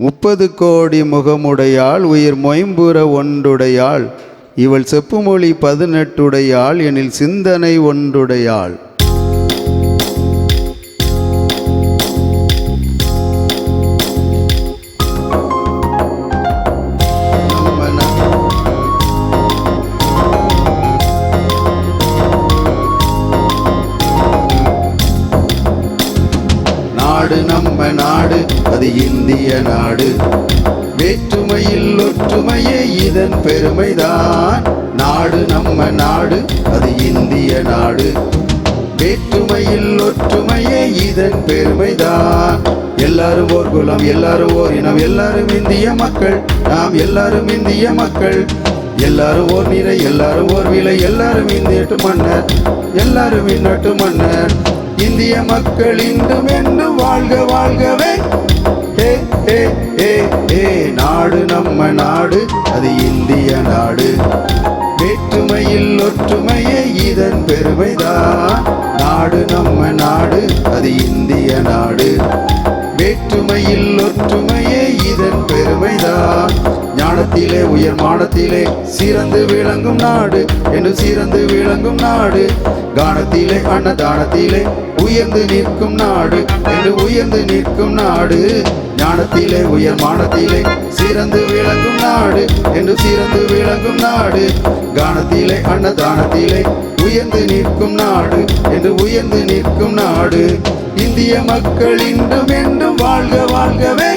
முப்பது கோடி முகமுடையாள் உயிர் மொயம்புற ஒன்றுடையாள். இவள் செப்புமொழி பதினெட்டுடையாள் எனில் சிந்தனை ஒன்றுடையாள். நாடு நம்ம நாடு அது இந்திய நாடு. வேற்றுமையில் ஒற்றுமையே இதன் பெருமைதான். நாடு நம்ம நாடு அது இந்திய நாடு. வேற்றுமையில் ஒற்றுமையே இதன் பெருமைதான். எல்லாரும் ஓர் குலம் எல்லாரும் ஓர் இனம் எல்லாரும் இந்திய மக்கள். நாம் எல்லாரும் இந்திய மக்கள். எல்லாரும் ஓர் நிறை எல்லாரும் ஓர் விலை எல்லாரும் இந்தியட்டு மன்னர். எல்லாரும் இன்னட்டு மன்னர். இந்திய மக்கள் இன்றும் என்றும் வாழ்க வாழ்கவே. ஏ ஏ ஏ ஏ நாடு நம்ம நாடு அது இந்திய நாடு. வேற்றுமையில் ஒற்றுமையே இதன் பெருமைதான். நாடு நம்ம நாடு அது இந்திய நாடு. வேற்றுமையில் ஒற்றுமையே இதன் பெருமைதான். ஞானத்திலே உயர் மானத்திலே சிறந்து விளங்கும் நாடு. என்று சிறந்து விளங்கும் நாடு. கானத்திலே அன்னதானத்திலே உயர்ந்து நிற்கும் நாடு. என்று உயர்ந்து நிற்கும் நாடு. ஞானத்திலே உயர் மானத்திலே சிறந்து விளங்கும் நாடு. என்று சிறந்து விளங்கும் நாடு. கானத்திலே அன்னதானத்திலே உயர்ந்து நிற்கும் நாடு. என்று உயர்ந்து நிற்கும் நாடு. இந்திய மக்கள் இன்றும் என்றும் வாழ்க வாழ்கவே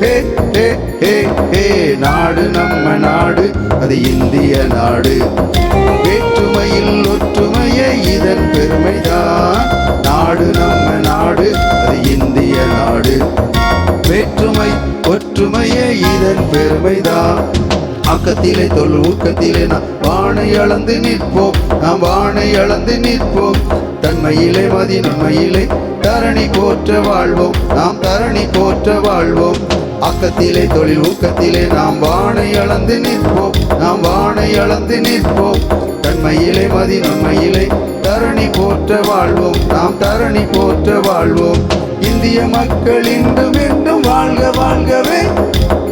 ஹே ஹே ஹே ஹே நாடு. அது இந்திய நாடு. வேற்றுமையில் ஒற்றுமையே இதன் பெருமைதான். நாடு நம்ம நாடு அது இந்திய நாடு. வேற்றுமை ஒற்றுமையே இதன் பெருமைதான். அக்கத்திலே தொல் ஊக்கத்திலே நாம் வானை அளந்து நிற்போம். நாம் வானை அளந்து நிற்போம். தன்மையிலே மதி நன்மையிலே தரணி போற்ற வாழ்வோம். நாம் தரணி போற்ற வாழ்வோம். ஆக்கத்திலே தொழில் ஊக்கத்திலே நாம் வானை அளந்து நிற்போம். நாம் வானை அளந்து நிற்போம். தன்மையிலே மதி நன்மையிலே தரணி போற்ற வாழ்வோம். நாம் தரணி போற்ற வாழ்வோம். இந்திய மக்கள் இன்றும் என்றும் வாழ்க வாழ்கவே.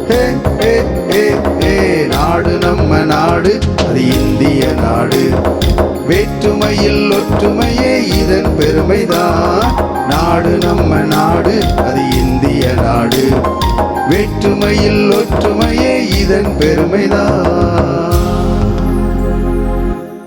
ஹே ஹே ஹே ஹே. நாடு நம்ம நாடு அது இந்திய நாடு. வேற்றுமையில் ஒற்றுமையே இதன் பெருமைதான். நாடு நம்ம நாடு அது இந்திய நாடு. வேற்றுமையில் ஒற்றுமையே இதன் பெருமைதான்.